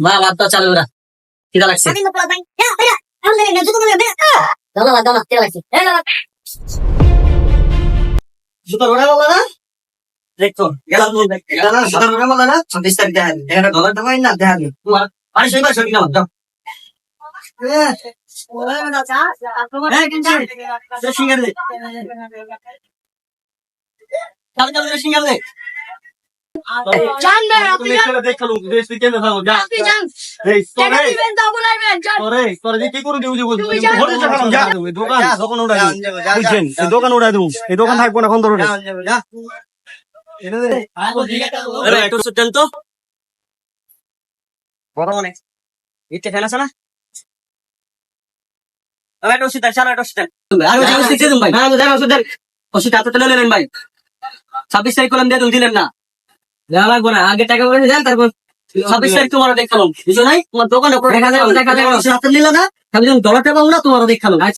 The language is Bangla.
মা বাদ দাও চালু ওরা কিরা লাগছে দাও না কিরা লাগছে জুতো ওরা বলা না দেখো গেলাম গেলাম না সাদা ওরা বলা না ছাব্বিশ তারিখ দেখা দিন এটা ডলার টাকা না দেখা দিন তোমার আরে সেইবার সঠিক না দাও সিঙ্গার দে চালু চালু সিঙ্গার দে দোকান। উড়াই যা। এই দোকান থাকব না এখন ধরে। তো। মনে। না? ওষুধ দিন ভাই। হ্যাঁ দেন ওষুধ দেন। ওষুধ হাতে তুলে নেন ভাই। ছাব্বিশ তারিখ কলম দিয়ে দিলেন না। দেওয়া লাগবে না আগে টাকা করে দেন তারপর ছাব্বিশ তারিখ তোমার দেখালাম। বুঝো নাই? তোমার দোকানে দেখা যায় দেখা যায় হাতে নিল না আমি যখন ডলার টাকা না তোমার দেখালাম।